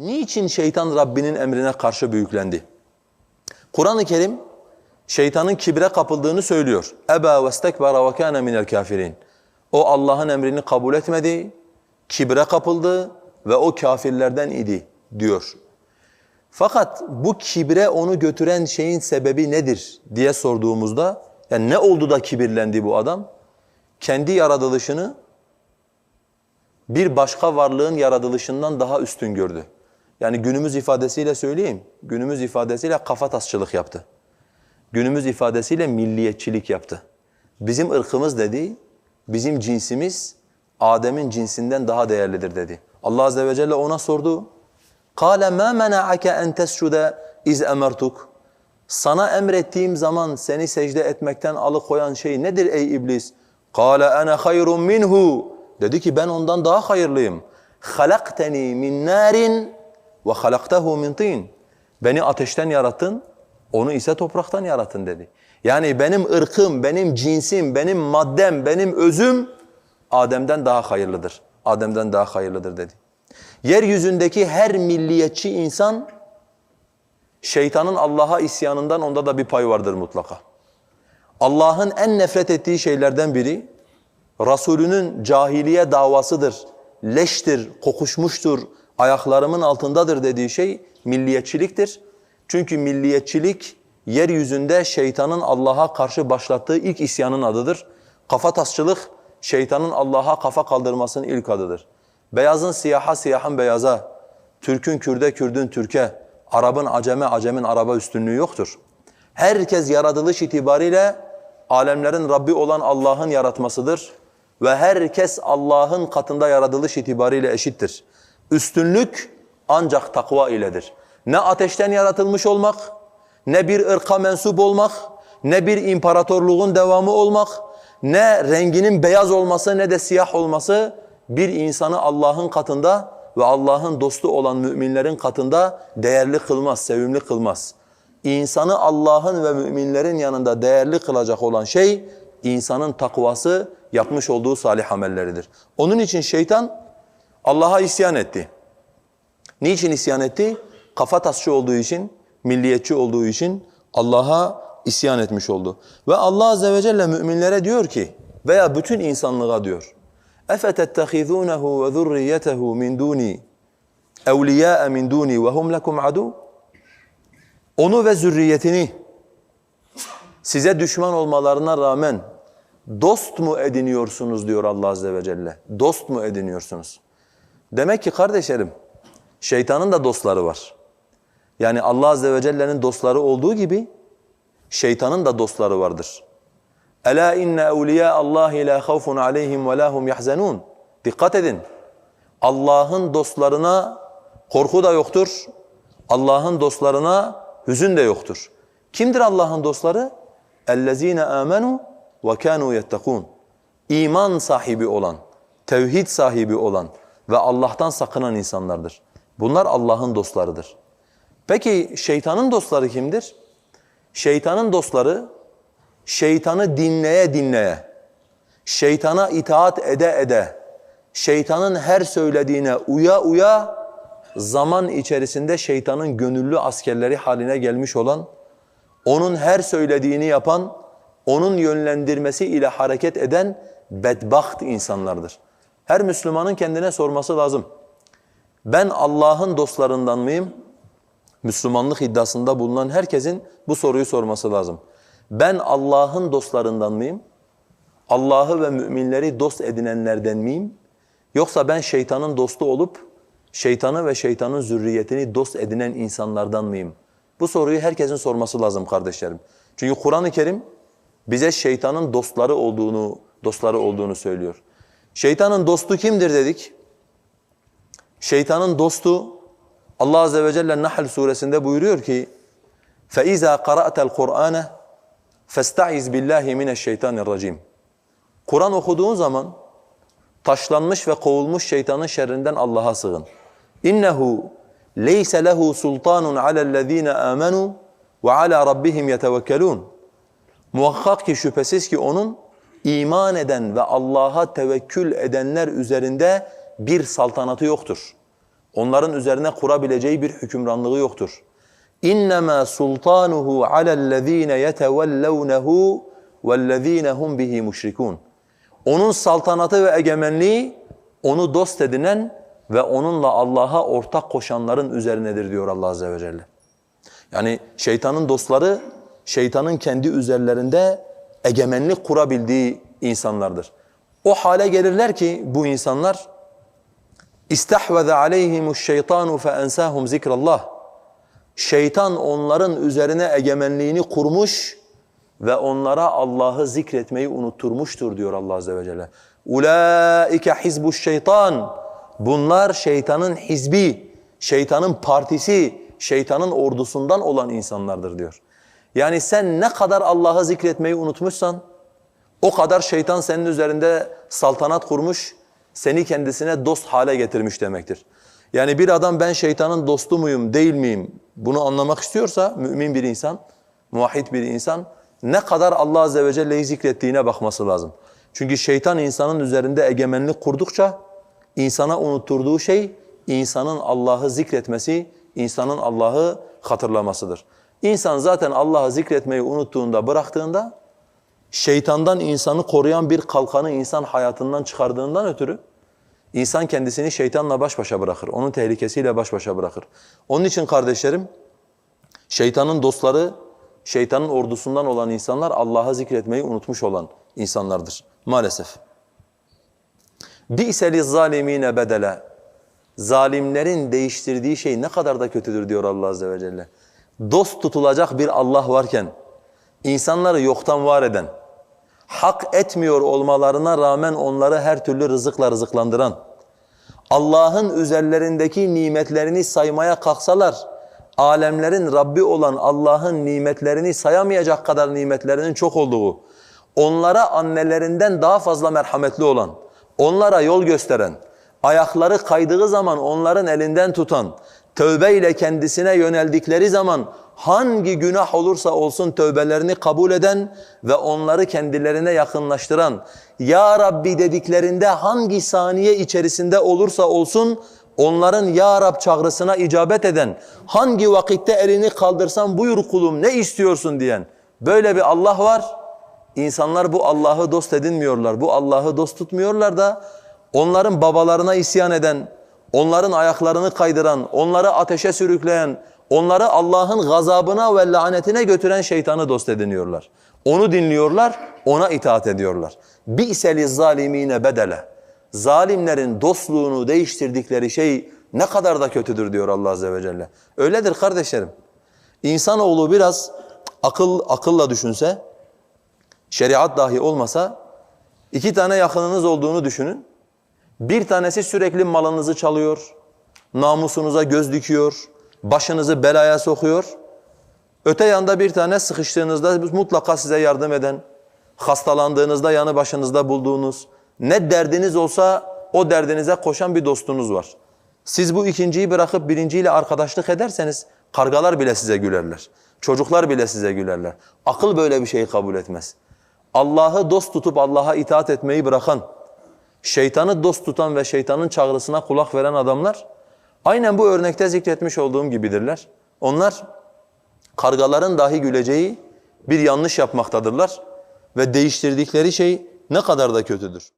Niçin şeytan Rabbinin emrine karşı büyüklendi? Kur'an-ı Kerim şeytanın kibre kapıldığını söylüyor. Eba vestekbara ve kana minel kafirin. O Allah'ın emrini kabul etmedi, kibre kapıldı ve o kafirlerden idi diyor. Fakat bu kibre onu götüren şeyin sebebi nedir diye sorduğumuzda yani ne oldu da kibirlendi bu adam? Kendi yaratılışını bir başka varlığın yaratılışından daha üstün gördü. Yani günümüz ifadesiyle söyleyeyim, günümüz ifadesiyle kafatasçılık yaptı. Günümüz ifadesiyle milliyetçilik yaptı. Bizim ırkımız dedi, bizim cinsimiz Adem'in cinsinden daha değerlidir dedi. Allah azze ve celle ona sordu. قَالَ مَا مَنَعَكَ اَنْ تَسْجُدَ اِذْ اَمَرْتُكَ Sana emrettiğim zaman seni secde etmekten alıkoyan şey nedir ey iblis? قَالَ أَنَا خَيْرٌ مِنْهُ Dedi ki ben ondan daha hayırlıyım. خَلَقْتَنِي مِنْ ve halaktahu min tin. Beni ateşten yarattın, onu ise topraktan yarattın dedi. Yani benim ırkım, benim cinsim, benim maddem, benim özüm Adem'den daha hayırlıdır. Adem'den daha hayırlıdır dedi. Yeryüzündeki her milliyetçi insan şeytanın Allah'a isyanından onda da bir pay vardır mutlaka. Allah'ın en nefret ettiği şeylerden biri Resulünün cahiliye davasıdır. Leştir, kokuşmuştur, ayaklarımın altındadır dediği şey milliyetçiliktir. Çünkü milliyetçilik yeryüzünde şeytanın Allah'a karşı başlattığı ilk isyanın adıdır. Kafatasçılık şeytanın Allah'a kafa kaldırmasının ilk adıdır. Beyazın siyaha, siyahın beyaza, Türk'ün Kürde, Kürdün Türk'e, Arap'ın Acem'e, Acem'in Arap'a üstünlüğü yoktur. Herkes yaratılış itibariyle alemlerin Rabbi olan Allah'ın yaratmasıdır ve herkes Allah'ın katında yaratılış itibariyle eşittir. Üstünlük ancak takva iledir. Ne ateşten yaratılmış olmak, ne bir ırka mensup olmak, ne bir imparatorluğun devamı olmak, ne renginin beyaz olması ne de siyah olması bir insanı Allah'ın katında ve Allah'ın dostu olan müminlerin katında değerli kılmaz, sevimli kılmaz. İnsanı Allah'ın ve müminlerin yanında değerli kılacak olan şey insanın takvası, yapmış olduğu salih amelleridir. Onun için şeytan Allah'a isyan etti. Niçin isyan etti? Kafa tasçı olduğu için, milliyetçi olduğu için Allah'a isyan etmiş oldu. Ve Allah azze ve celle müminlere diyor ki veya bütün insanlığa diyor. اَفَتَتَّخِذُونَهُ وَذُرِّيَّتَهُ مِنْ دُونِي اَوْلِيَاءَ مِنْ دُونِي وَهُمْ لَكُمْ عَدُوٌ Onu ve zürriyetini size düşman olmalarına rağmen dost mu ediniyorsunuz diyor Allah azze ve celle. Dost mu ediniyorsunuz? Demek ki kardeşlerim şeytanın da dostları var. Yani Allah azze ve celle'nin dostları olduğu gibi şeytanın da dostları vardır. Ela inne evliya Allah la havfun aleyhim ve lahum yahzanun. Dikkat edin. Allah'ın dostlarına korku da yoktur. Allah'ın dostlarına hüzün de yoktur. Kimdir Allah'ın dostları? Ellezine amenu ve kanu yettekun. İman sahibi olan, tevhid sahibi olan ve Allah'tan sakınan insanlardır. Bunlar Allah'ın dostlarıdır. Peki şeytanın dostları kimdir? Şeytanın dostları şeytanı dinleye dinleye, şeytana itaat ede ede, şeytanın her söylediğine uya uya zaman içerisinde şeytanın gönüllü askerleri haline gelmiş olan, onun her söylediğini yapan, onun yönlendirmesi ile hareket eden bedbaht insanlardır. Her Müslümanın kendine sorması lazım. Ben Allah'ın dostlarından mıyım? Müslümanlık iddiasında bulunan herkesin bu soruyu sorması lazım. Ben Allah'ın dostlarından mıyım? Allah'ı ve müminleri dost edinenlerden miyim? Yoksa ben şeytanın dostu olup şeytanı ve şeytanın zürriyetini dost edinen insanlardan mıyım? Bu soruyu herkesin sorması lazım kardeşlerim. Çünkü Kur'an-ı Kerim bize şeytanın dostları olduğunu dostları olduğunu söylüyor. Şeytanın dostu kimdir dedik? Şeytanın dostu Allah azze ve celle Nahl suresinde buyuruyor ki: "Feiza qara'tel Kur'ane festaiz billahi mineşşeytanirracim." Kur'an okuduğun zaman taşlanmış ve kovulmuş şeytanın şerrinden Allah'a sığın. İnnehu leyse lehu sultanun alellezine amenu ve ala rabbihim yetevekkelun. Muhakkak ki şüphesiz ki onun iman eden ve Allah'a tevekkül edenler üzerinde bir saltanatı yoktur. Onların üzerine kurabileceği bir hükümranlığı yoktur. İnnemâ sultanuhu alellezîne yetevellevnehu vellezîne hum bihi müşrikûn. Onun saltanatı ve egemenliği onu dost edinen ve onunla Allah'a ortak koşanların üzerinedir diyor Allah azze ve celle. Yani şeytanın dostları şeytanın kendi üzerlerinde egemenlik kurabildiği insanlardır. O hale gelirler ki bu insanlar İstahveze aleyhimuş şeytanu fe ensahum zikrallah. Şeytan onların üzerine egemenliğini kurmuş ve onlara Allah'ı zikretmeyi unutturmuştur diyor Allah azze ve celle. Ulaike hizbuş şeytan. Bunlar şeytanın hizbi, şeytanın partisi, şeytanın ordusundan olan insanlardır diyor. Yani sen ne kadar Allah'ı zikretmeyi unutmuşsan o kadar şeytan senin üzerinde saltanat kurmuş, seni kendisine dost hale getirmiş demektir. Yani bir adam ben şeytanın dostu muyum, değil miyim bunu anlamak istiyorsa mümin bir insan, muvahhid bir insan ne kadar Allah azze ve celle'yi zikrettiğine bakması lazım. Çünkü şeytan insanın üzerinde egemenlik kurdukça insana unutturduğu şey insanın Allah'ı zikretmesi, insanın Allah'ı hatırlamasıdır. İnsan zaten Allah'ı zikretmeyi unuttuğunda, bıraktığında şeytandan insanı koruyan bir kalkanı insan hayatından çıkardığından ötürü insan kendisini şeytanla baş başa bırakır. Onun tehlikesiyle baş başa bırakır. Onun için kardeşlerim şeytanın dostları, şeytanın ordusundan olan insanlar Allah'ı zikretmeyi unutmuş olan insanlardır maalesef. بِئْسَ لِلظَّالِم۪ينَ bedele. Zalimlerin değiştirdiği şey ne kadar da kötüdür diyor Allah Azze ve Celle. Dost tutulacak bir Allah varken, insanları yoktan var eden, hak etmiyor olmalarına rağmen onları her türlü rızıkla rızıklandıran, Allah'ın üzerlerindeki nimetlerini saymaya kalksalar, alemlerin Rabbi olan Allah'ın nimetlerini sayamayacak kadar nimetlerinin çok olduğu, onlara annelerinden daha fazla merhametli olan, onlara yol gösteren, ayakları kaydığı zaman onların elinden tutan, tövbe ile kendisine yöneldikleri zaman hangi günah olursa olsun tövbelerini kabul eden ve onları kendilerine yakınlaştıran, Ya Rabbi dediklerinde hangi saniye içerisinde olursa olsun onların Ya Rab çağrısına icabet eden, hangi vakitte elini kaldırsan buyur kulum ne istiyorsun diyen böyle bir Allah var. İnsanlar bu Allah'ı dost edinmiyorlar, bu Allah'ı dost tutmuyorlar da onların babalarına isyan eden, onların ayaklarını kaydıran, onları ateşe sürükleyen, onları Allah'ın gazabına ve lanetine götüren şeytanı dost ediniyorlar. Onu dinliyorlar, ona itaat ediyorlar. Bi'seli zalimine bedele. Zalimlerin dostluğunu değiştirdikleri şey ne kadar da kötüdür diyor Allah azze ve celle. Öyledir kardeşlerim. İnsanoğlu biraz akıl akılla düşünse, şeriat dahi olmasa iki tane yakınınız olduğunu düşünün. Bir tanesi sürekli malınızı çalıyor, namusunuza göz dikiyor, başınızı belaya sokuyor. Öte yanda bir tane sıkıştığınızda mutlaka size yardım eden, hastalandığınızda yanı başınızda bulduğunuz, ne derdiniz olsa o derdinize koşan bir dostunuz var. Siz bu ikinciyi bırakıp birinciyle arkadaşlık ederseniz kargalar bile size gülerler. Çocuklar bile size gülerler. Akıl böyle bir şeyi kabul etmez. Allah'ı dost tutup Allah'a itaat etmeyi bırakan, şeytanı dost tutan ve şeytanın çağrısına kulak veren adamlar aynen bu örnekte zikretmiş olduğum gibidirler. Onlar kargaların dahi güleceği bir yanlış yapmaktadırlar ve değiştirdikleri şey ne kadar da kötüdür.